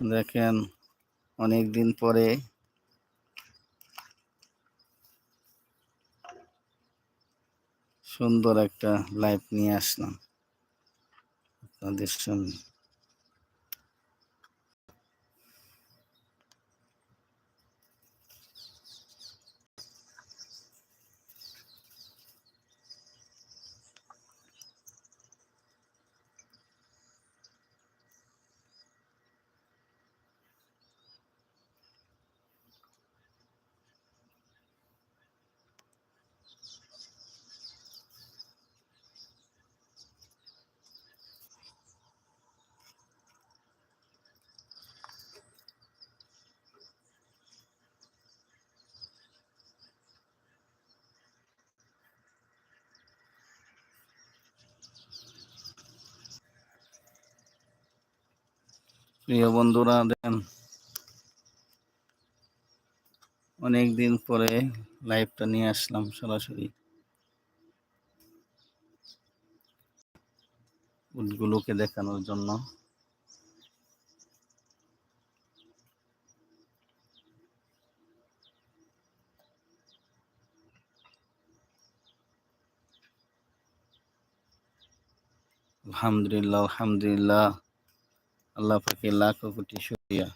দেখেন অনেক দিন পরে সুন্দর একটা লাইভ নিয়ে আসলাম। আপনাদের সামনে। প্রিয় বন্ধুরা দেন অনেক দিন পরে লাইভটা নিয়ে আসলাম সরাসরি। উটগুলোকে দেখানোর জন্য। আলহামদুলিল্লাহ আলহামদুলিল্লাহ। আল্লাহ পাকে লাখ কোটি শুক্রিয়া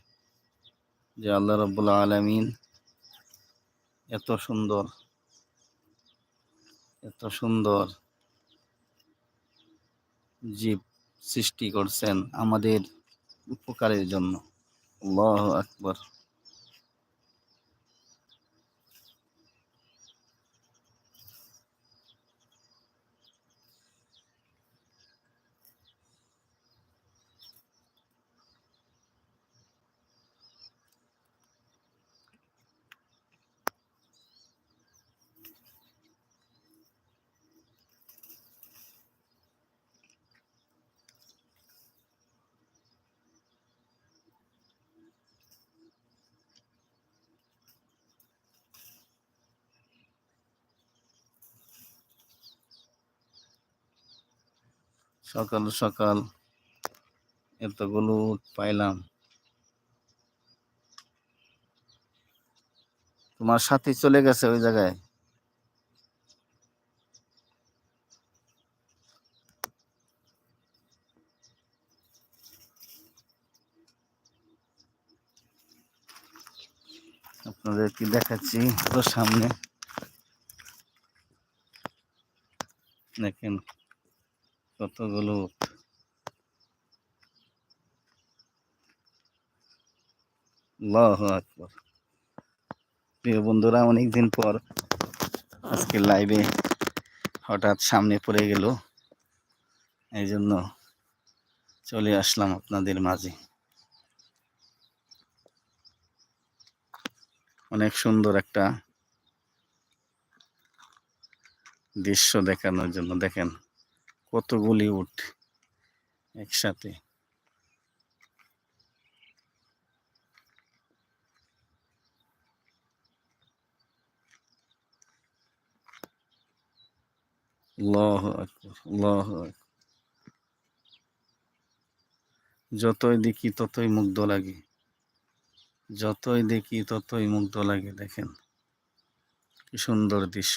যে আল্লাহ রব্বুল আলমিন এত সুন্দর এত সুন্দর জীব সৃষ্টি করছেন আমাদের উপকারের জন্য। আল্লাহ আকবর। সকাল সকাল এতগুলো পাইলাম। তোমার সাথে চলে গেছে ওই জায়গায়? আপনাদের কি দেখাচ্ছি তো সামনে। দেখেন। কতগুলো আকবার। প্রিয় বন্ধুরা, অনেকদিন পর আজকে লাইভে হঠাৎ সামনে পড়ে গেল। এই জন্য চলে আসলাম আপনাদের মাঝে। অনেক সুন্দর একটা দৃশ্য দেখানোর জন্য। দেখেন কতগুলি উট একসাথে। যতই দেখি ততই মুগ্ধ লাগে। যতই দেখি ততই মুগ্ধ লাগে, দেখেন। কি সুন্দর দৃশ্য।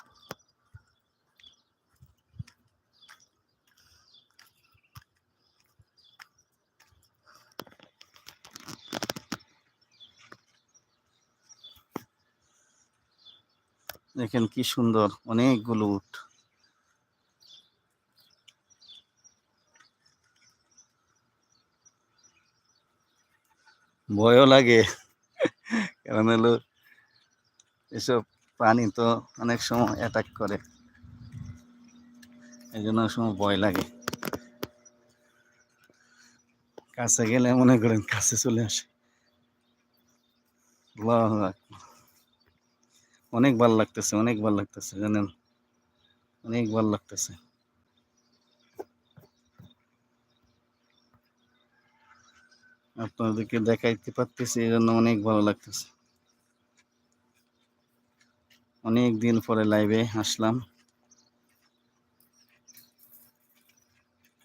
দেখেন কি সুন্দর, অনেকগুলো উট। ভয়ও লাগে, কারণ হলো এসব প্রাণী তো অনেক সময় অ্যাটাক করে। এই জন্য সময় ভয় লাগে। কাছে গেলে মনে করেন কাছে চলে আসে। আল্লাহু আকবার। অনেক ভালো লাগতেছে, অনেক ভালো লাগতেছে, জানেন? অনেক ভালো লাগতেছে। আপনাদেরকে দেখাইতে পারতেছি এই জন্য অনেক ভালো লাগতেছে। অনেক দিন পরে লাইভে আসলাম।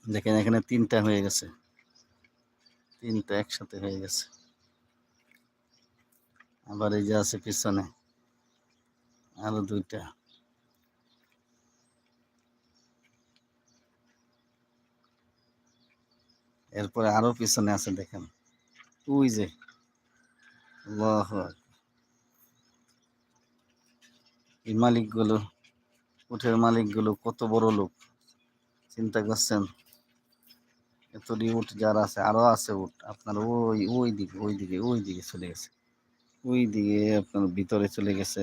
দেখেন, এখানে তিনটা হয়ে গেছে। তিনটা একসাথে হয়ে গেছে। আবার এই যে আছে পিছনে। আরও দুইটা। এরপরে আরও পিছনে আছে, দেখেন। ওই যে। এই মালিকগুলো উঠের মালিকগুলো কত বড় লোক। চিন্তা করছেন, এতটি উঠ যারা আছে, আরও আছে উঠ আপনার ওই ওই দিকে ওই দিকে ওই দিকে চলে গেছে। ওই দিকে আপনার ভিতরে চলে গেছে।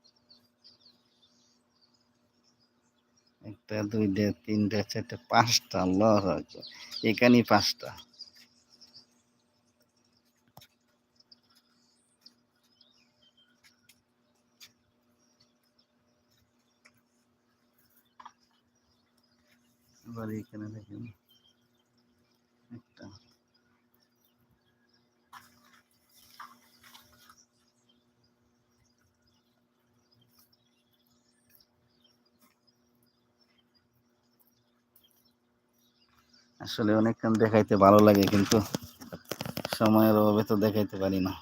একটা দুইটা তিনটা চারটা পাঁচটা লস আছে এখানে পাঁচটা। এবার এখানে দেখেন। আসলে অনেকক্ষণ দেখাইতে ভালো লাগে কিন্তু সময়ের অভাবে তো দেখাইতে পারি না।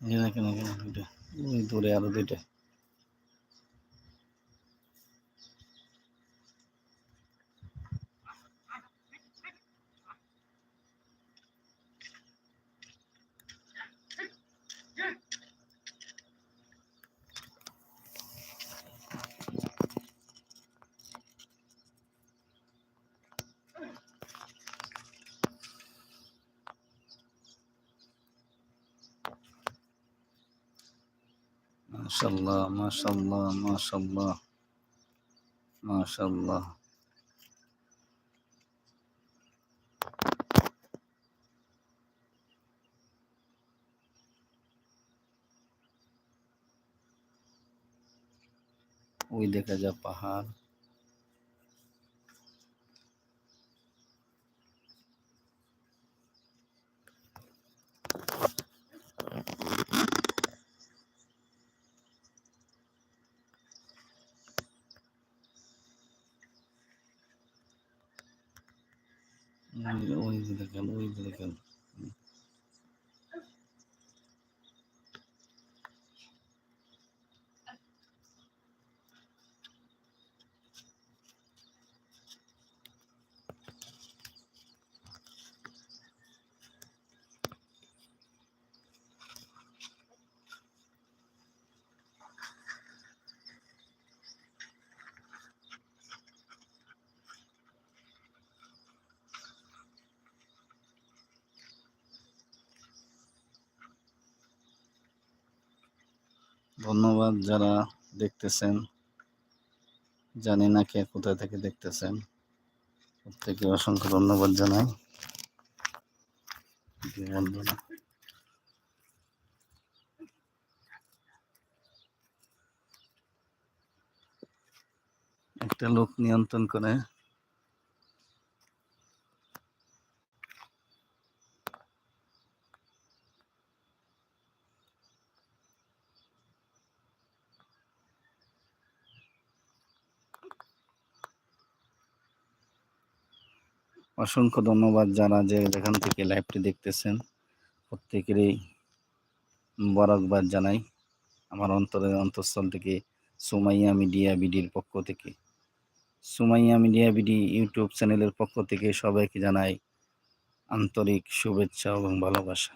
এই যে দেখেন এখানে দুইটা দূরে আরও দুইটা। মাশাল্লাহ মাশাল্লাহ মাশাল্লাহ মাশাল্লাহ। ওই দেখা যায় পাহাড়। ওই যে- দেখেন ওই যে দেখেন। ধন্যবাদ যারা দেখতেছেন। জানি না কে কোথায় থেকে দেখতেছেন। প্রত্যেকে অসংখ্য ধন্যবাদ জানাই। একটা লোক নিয়ন্ত্রণ করে। অসংখ্য ধন্যবাদ যারা যে এখান থেকে লাইভটি দেখতেছেন। প্রত্যেকেরই বরাকবাদ জানাই। আমার অন্তরের অন্তঃস্থল থেকে সুমাইয়া মিডিয়া বিডির পক্ষ থেকে। সুমাইয়া মিডিয়া বিডি ইউটিউব চ্যানেলের পক্ষ থেকে সবাইকে জানাই আন্তরিক শুভেচ্ছা এবং ভালোবাসা।